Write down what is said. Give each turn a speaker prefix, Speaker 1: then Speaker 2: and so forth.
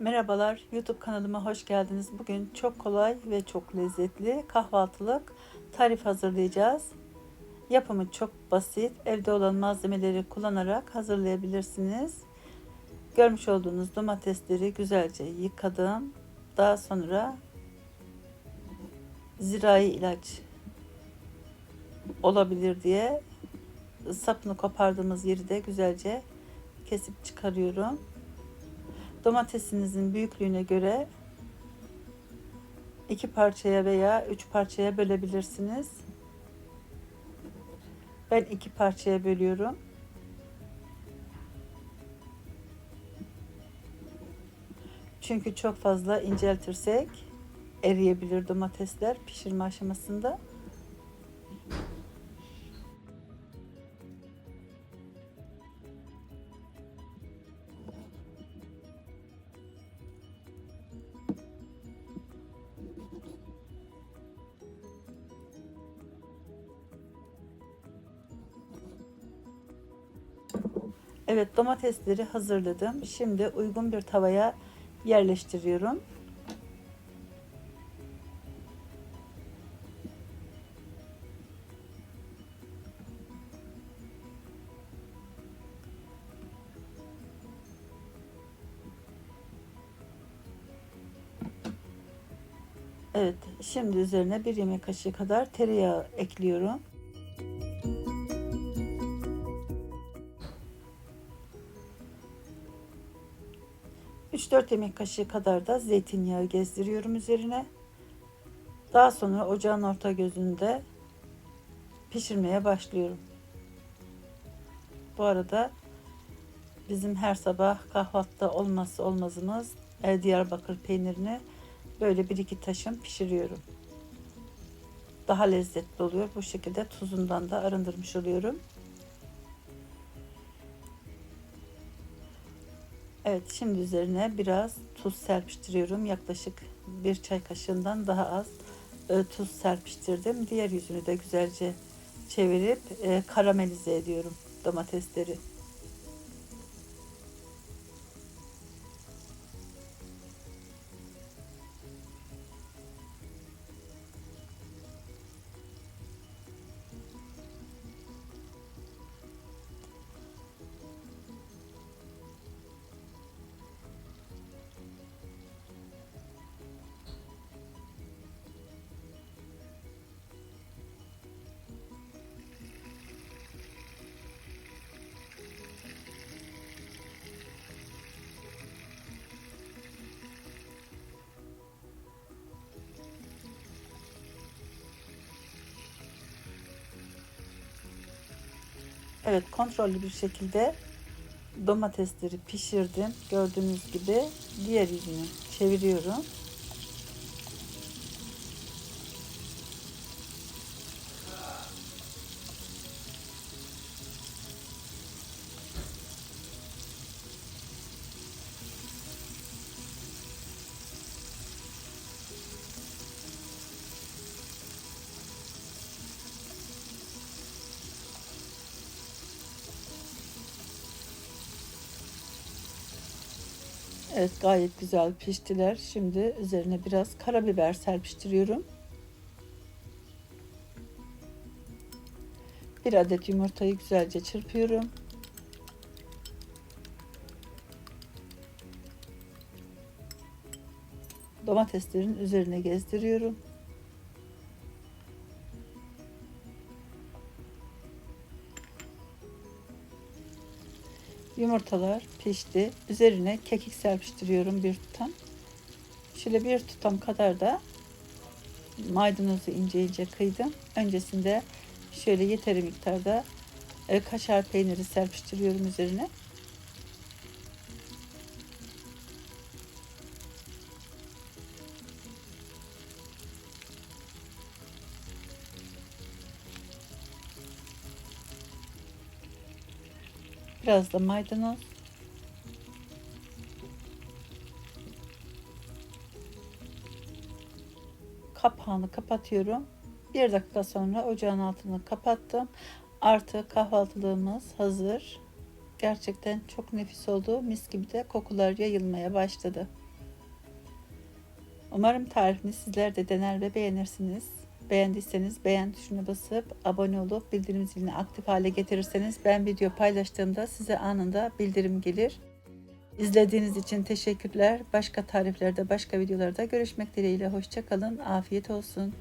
Speaker 1: Merhabalar, YouTube kanalıma hoş geldiniz. Bugün çok kolay ve çok lezzetli kahvaltılık tarif hazırlayacağız. Yapımı çok basit. Evde olan malzemeleri kullanarak hazırlayabilirsiniz. Görmüş olduğunuz domatesleri güzelce yıkadım. Daha sonra zirai ilaç olabilir diye sapını kopardığımız yeri de güzelce kesip çıkarıyorum. Domatesinizin büyüklüğüne göre iki parçaya veya üç parçaya bölebilirsiniz. Ben iki parçaya bölüyorum. Çünkü çok fazla inceltirsek eriyebilir domatesler pişirme aşamasında. Evet domatesleri hazırladım. Şimdi uygun bir tavaya yerleştiriyorum. Evet, şimdi üzerine bir yemek kaşığı kadar tereyağı ekliyorum. 3-4 yemek kaşığı kadar da zeytinyağı gezdiriyorum üzerine. Daha sonra ocağın orta gözünde pişirmeye başlıyorum. Bu arada bizim her sabah kahvaltıda olmazsa olmazımız Diyarbakır peynirini böyle bir iki taşım pişiriyorum. Daha lezzetli oluyor. Bu şekilde tuzundan da arındırmış oluyorum. Evet şimdi üzerine biraz tuz serpiştiriyorum. Yaklaşık bir çay kaşığından daha az e, tuz serpiştirdim. Diğer yüzünü de güzelce çevirip e, karamelize ediyorum domatesleri. Evet kontrollü bir şekilde domatesleri pişirdim. Gördüğünüz gibi diğer yüzünü çeviriyorum. Evet gayet güzel piştiler. Şimdi üzerine biraz karabiber serpiştiriyorum. Bir adet yumurtayı güzelce çırpıyorum. Domateslerin üzerine gezdiriyorum. Yumurtalar pişti. Üzerine kekik serpiştiriyorum bir tutam. Şöyle bir tutam kadar da maydanozu ince ince kıydım. Öncesinde şöyle yeteri miktarda e, kaşar peyniri serpiştiriyorum üzerine. Biraz da maydanoz. Kapağını kapatıyorum. Bir dakika sonra ocağın altını kapattım. Artık kahvaltılığımız hazır. Gerçekten çok nefis oldu. Mis gibi de kokular yayılmaya başladı. Umarım tarifini sizler de dener ve beğenirsiniz. Beğendiyseniz beğen tuşuna basıp abone olup bildirim zilini aktif hale getirirseniz ben video paylaştığımda size anında bildirim gelir. İzlediğiniz için teşekkürler. Başka tariflerde, başka videolarda görüşmek dileğiyle. Hoşçakalın. Afiyet olsun.